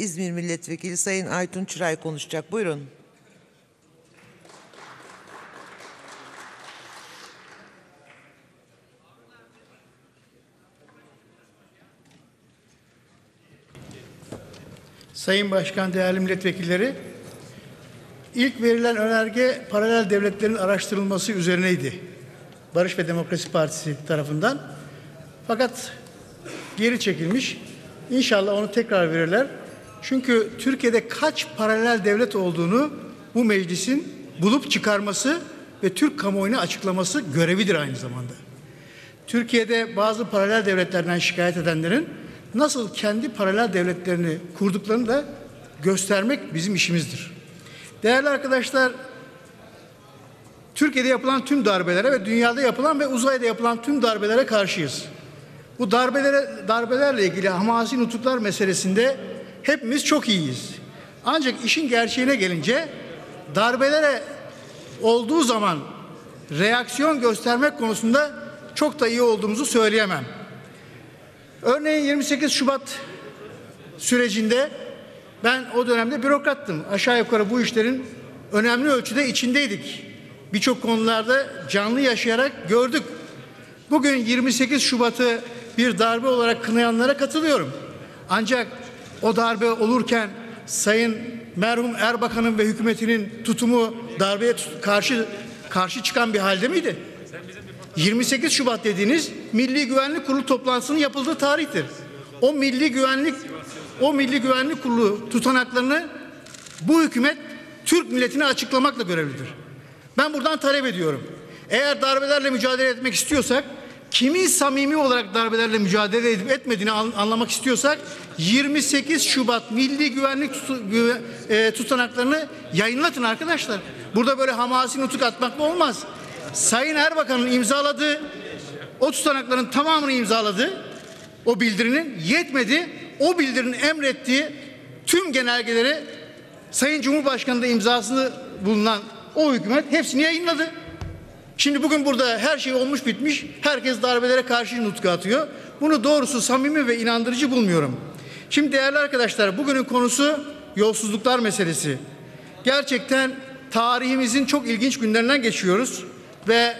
İzmir Milletvekili Sayın Aytun Çıray konuşacak. Buyurun. Sayın Başkan, değerli milletvekilleri, ilk verilen önerge paralel devletlerin araştırılması üzerineydi. Barış ve Demokrasi Partisi tarafından. Fakat geri çekilmiş. İnşallah onu tekrar verirler. Çünkü Türkiye'de kaç paralel devlet olduğunu bu meclisin bulup çıkarması ve Türk kamuoyuna açıklaması görevidir aynı zamanda. Türkiye'de bazı paralel devletlerden şikayet edenlerin nasıl kendi paralel devletlerini kurduklarını da göstermek bizim işimizdir. Değerli arkadaşlar, Türkiye'de yapılan tüm darbelere ve dünyada yapılan ve uzayda yapılan tüm darbelere karşıyız. Bu darbelere darbelerle ilgili hamasi nutuklar meselesinde hepimiz çok iyiyiz. Ancak işin gerçeğine gelince darbelere olduğu zaman reaksiyon göstermek konusunda çok da iyi olduğumuzu söyleyemem. Örneğin 28 Şubat sürecinde ben o dönemde bürokrattım. Aşağı yukarı bu işlerin önemli ölçüde içindeydik. Birçok konularda canlı yaşayarak gördük. Bugün 28 Şubat'ı bir darbe olarak kınayanlara katılıyorum. Ancak o darbe olurken Sayın merhum Erbakan'ın ve hükümetinin tutumu darbeye karşı karşı çıkan bir halde miydi? 28 Şubat dediğiniz Milli Güvenlik Kurulu toplantısının yapıldığı tarihtir. O Milli Güvenlik o Milli Güvenlik Kurulu tutanaklarını bu hükümet Türk milletine açıklamakla görevlidir. Ben buradan talep ediyorum. Eğer darbelerle mücadele etmek istiyorsak kimin samimi olarak darbelerle mücadele edip etmediğini anlamak istiyorsak 28 Şubat Milli Güvenlik e, tutanaklarını yayınlatın arkadaşlar. Burada böyle hamasi nutuk atmakla olmaz. Sayın Erbakan'ın imzaladığı o tutanakların tamamını imzaladı. O bildirinin yetmedi. O bildirinin emrettiği tüm genelgeleri Sayın Cumhurbaşkanı'nda imzasını bulunan o hükümet hepsini yayınladı. Şimdi bugün burada her şey olmuş bitmiş. Herkes darbelere karşı nutku atıyor. Bunu doğrusu samimi ve inandırıcı bulmuyorum. Şimdi değerli arkadaşlar bugünün konusu yolsuzluklar meselesi. Gerçekten tarihimizin çok ilginç günlerinden geçiyoruz ve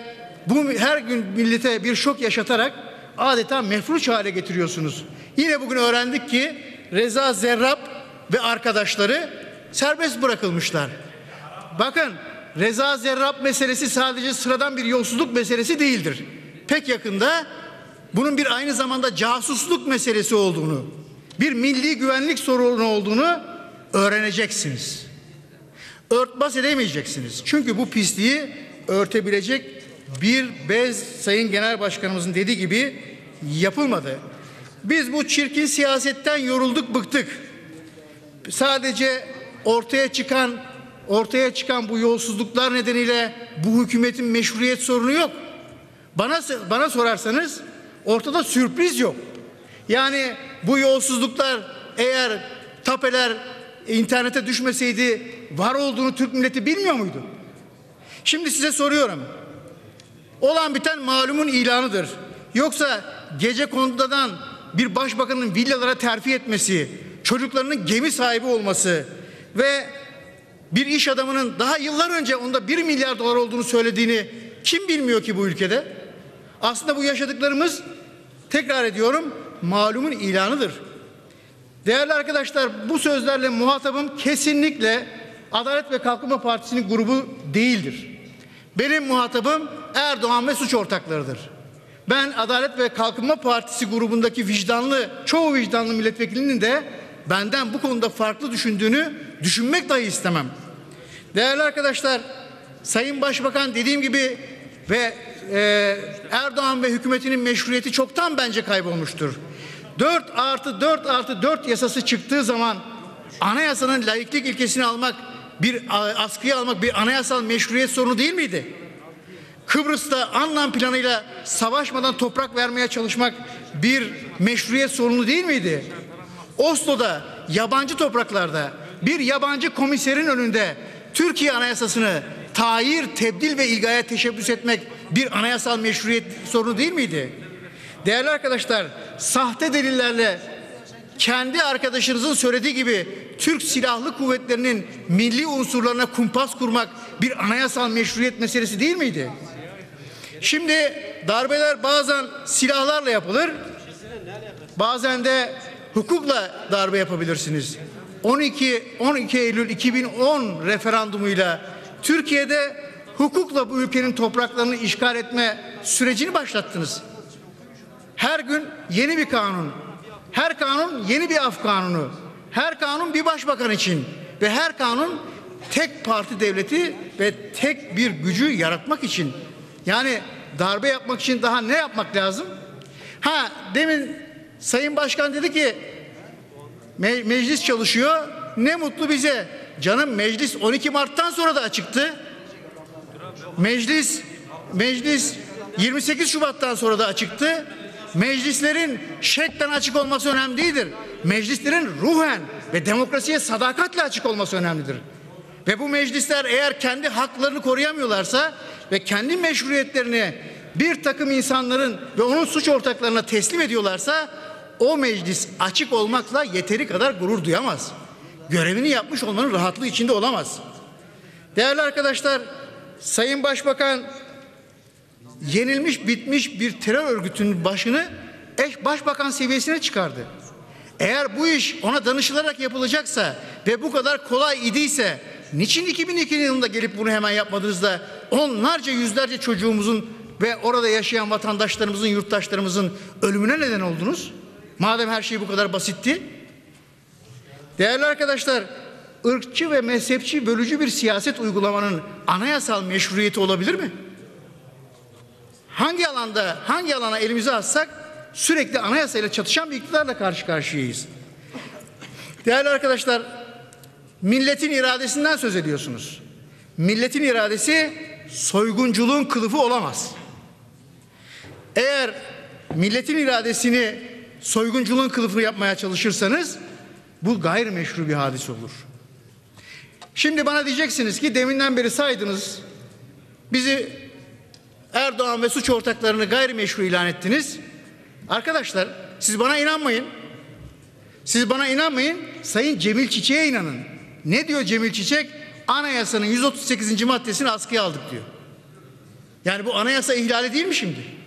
bu her gün millete bir şok yaşatarak adeta mefruç hale getiriyorsunuz. Yine bugün öğrendik ki Reza Zerrab ve arkadaşları serbest bırakılmışlar. Bakın Reza Zerrab meselesi sadece sıradan bir yolsuzluk meselesi değildir. Pek yakında bunun bir aynı zamanda casusluk meselesi olduğunu, bir milli güvenlik sorunu olduğunu öğreneceksiniz. Örtbas edemeyeceksiniz. Çünkü bu pisliği örtebilecek bir bez Sayın Genel Başkanımızın dediği gibi yapılmadı. Biz bu çirkin siyasetten yorulduk, bıktık. Sadece ortaya çıkan ortaya çıkan bu yolsuzluklar nedeniyle bu hükümetin meşruiyet sorunu yok. Bana bana sorarsanız ortada sürpriz yok. Yani bu yolsuzluklar eğer tapeler internete düşmeseydi var olduğunu Türk milleti bilmiyor muydu? Şimdi size soruyorum. Olan biten malumun ilanıdır. Yoksa gece kondudan bir başbakanın villalara terfi etmesi, çocuklarının gemi sahibi olması ve bir iş adamının daha yıllar önce onda bir milyar dolar olduğunu söylediğini kim bilmiyor ki bu ülkede? Aslında bu yaşadıklarımız tekrar ediyorum malumun ilanıdır. Değerli arkadaşlar bu sözlerle muhatabım kesinlikle Adalet ve Kalkınma Partisi'nin grubu değildir. Benim muhatabım Erdoğan ve suç ortaklarıdır. Ben Adalet ve Kalkınma Partisi grubundaki vicdanlı, çoğu vicdanlı milletvekilinin de benden bu konuda farklı düşündüğünü düşünmek dahi istemem. Değerli arkadaşlar, Sayın Başbakan dediğim gibi ve e, Erdoğan ve hükümetinin meşruiyeti çoktan bence kaybolmuştur. 4 artı 4 artı 4 yasası çıktığı zaman anayasanın layıklık ilkesini almak, bir askıya almak bir anayasal meşruiyet sorunu değil miydi? Kıbrıs'ta anlam planıyla savaşmadan toprak vermeye çalışmak bir meşruiyet sorunu değil miydi? Oslo'da yabancı topraklarda bir yabancı komiserin önünde Türkiye Anayasası'nı tayir, tebdil ve ilgaya teşebbüs etmek bir anayasal meşruiyet sorunu değil miydi? Değerli arkadaşlar, sahte delillerle kendi arkadaşınızın söylediği gibi Türk Silahlı Kuvvetleri'nin milli unsurlarına kumpas kurmak bir anayasal meşruiyet meselesi değil miydi? Şimdi darbeler bazen silahlarla yapılır, bazen de hukukla darbe yapabilirsiniz. 12 12 Eylül 2010 referandumuyla Türkiye'de hukukla bu ülkenin topraklarını işgal etme sürecini başlattınız. Her gün yeni bir kanun. Her kanun yeni bir af kanunu. Her kanun bir başbakan için ve her kanun tek parti devleti ve tek bir gücü yaratmak için. Yani darbe yapmak için daha ne yapmak lazım? Ha demin Sayın Başkan dedi ki me- meclis çalışıyor. Ne mutlu bize. Canım meclis 12 Mart'tan sonra da açıktı. Meclis meclis 28 Şubat'tan sonra da açıktı. Meclislerin şeklen açık olması önemli değildir. Meclislerin ruhen ve demokrasiye sadakatle açık olması önemlidir. Ve bu meclisler eğer kendi haklarını koruyamıyorlarsa ve kendi meşruiyetlerini bir takım insanların ve onun suç ortaklarına teslim ediyorlarsa o meclis açık olmakla yeteri kadar gurur duyamaz. Görevini yapmış olmanın rahatlığı içinde olamaz. Değerli arkadaşlar, Sayın Başbakan yenilmiş bitmiş bir terör örgütünün başını eş başbakan seviyesine çıkardı. Eğer bu iş ona danışılarak yapılacaksa ve bu kadar kolay idiyse niçin 2002 yılında gelip bunu hemen yapmadınız da onlarca yüzlerce çocuğumuzun ve orada yaşayan vatandaşlarımızın, yurttaşlarımızın ölümüne neden oldunuz? Madem her şey bu kadar basitti. Değerli arkadaşlar, ırkçı ve mezhepçi bölücü bir siyaset uygulamanın anayasal meşruiyeti olabilir mi? Hangi alanda, hangi alana elimizi atsak sürekli anayasayla çatışan bir iktidarla karşı karşıyayız. Değerli arkadaşlar, milletin iradesinden söz ediyorsunuz. Milletin iradesi soygunculuğun kılıfı olamaz. Eğer milletin iradesini soygunculuğun kılıfını yapmaya çalışırsanız bu gayrimeşru bir hadise olur. Şimdi bana diyeceksiniz ki deminden beri saydınız. Bizi Erdoğan ve suç ortaklarını gayrimeşru ilan ettiniz. Arkadaşlar siz bana inanmayın. Siz bana inanmayın. Sayın Cemil Çiçek'e inanın. Ne diyor Cemil Çiçek? Anayasanın 138. maddesini askıya aldık diyor. Yani bu anayasa ihlali değil mi şimdi?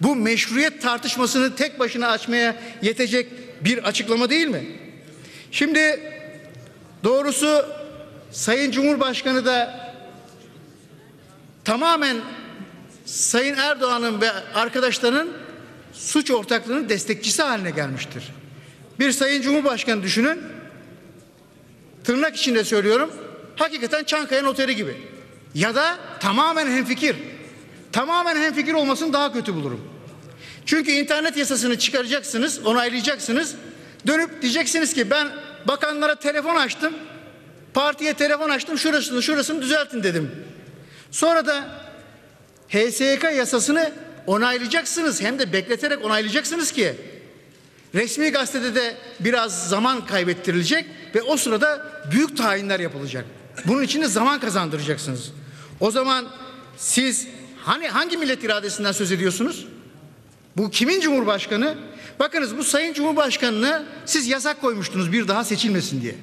Bu meşruiyet tartışmasını tek başına açmaya yetecek bir açıklama değil mi? Şimdi doğrusu Sayın Cumhurbaşkanı da tamamen Sayın Erdoğan'ın ve arkadaşlarının suç ortaklığının destekçisi haline gelmiştir. Bir Sayın Cumhurbaşkanı düşünün. Tırnak içinde söylüyorum. Hakikaten Çankaya Noteri gibi. Ya da tamamen hemfikir. Tamamen hemfikir olmasını daha kötü bulurum. Çünkü internet yasasını çıkaracaksınız, onaylayacaksınız. Dönüp diyeceksiniz ki ben bakanlara telefon açtım. Partiye telefon açtım. Şurasını şurasını düzeltin dedim. Sonra da HSYK yasasını onaylayacaksınız. Hem de bekleterek onaylayacaksınız ki resmi gazetede de biraz zaman kaybettirilecek ve o sırada büyük tayinler yapılacak. Bunun için de zaman kazandıracaksınız. O zaman siz hani hangi millet iradesinden söz ediyorsunuz? Bu kimin cumhurbaşkanı? Bakınız bu sayın cumhurbaşkanını siz yasak koymuştunuz bir daha seçilmesin diye.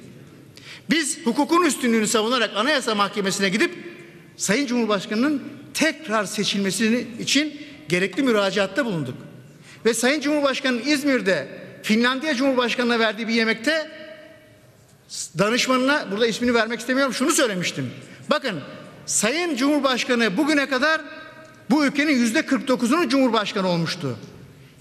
Biz hukukun üstünlüğünü savunarak anayasa mahkemesine gidip sayın cumhurbaşkanının tekrar seçilmesi için gerekli müracaatta bulunduk. Ve sayın cumhurbaşkanının İzmir'de Finlandiya Cumhurbaşkanı'na verdiği bir yemekte danışmanına burada ismini vermek istemiyorum şunu söylemiştim. Bakın sayın cumhurbaşkanı bugüne kadar bu ülkenin yüzde 49'unun cumhurbaşkanı olmuştu.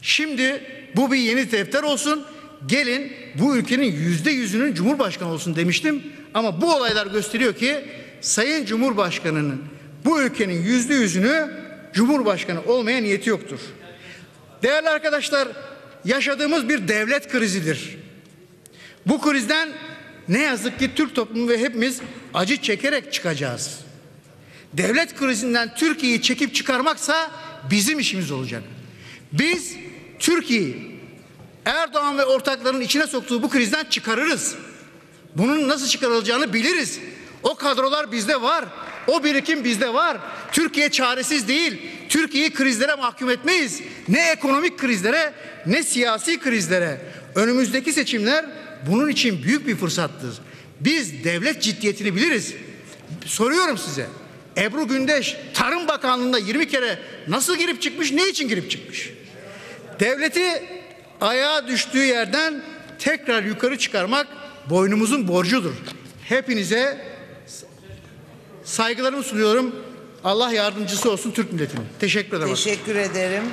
Şimdi bu bir yeni defter olsun. Gelin bu ülkenin yüzde yüzünün cumhurbaşkanı olsun demiştim. Ama bu olaylar gösteriyor ki Sayın Cumhurbaşkanı'nın bu ülkenin yüzde yüzünü cumhurbaşkanı olmaya niyeti yoktur. Değerli arkadaşlar yaşadığımız bir devlet krizidir. Bu krizden ne yazık ki Türk toplumu ve hepimiz acı çekerek çıkacağız. Devlet krizinden Türkiye'yi çekip çıkarmaksa bizim işimiz olacak. Biz Türkiye'yi Erdoğan ve ortaklarının içine soktuğu bu krizden çıkarırız. Bunun nasıl çıkarılacağını biliriz. O kadrolar bizde var. O birikim bizde var. Türkiye çaresiz değil. Türkiye'yi krizlere mahkum etmeyiz. Ne ekonomik krizlere ne siyasi krizlere. Önümüzdeki seçimler bunun için büyük bir fırsattır. Biz devlet ciddiyetini biliriz. Soruyorum size. Ebru Gündeş Tarım Bakanlığı'nda 20 kere nasıl girip çıkmış, ne için girip çıkmış? Devleti ayağa düştüğü yerden tekrar yukarı çıkarmak boynumuzun borcudur. Hepinize saygılarımı sunuyorum. Allah yardımcısı olsun Türk milletinin. Teşekkür ederim. Teşekkür ederim.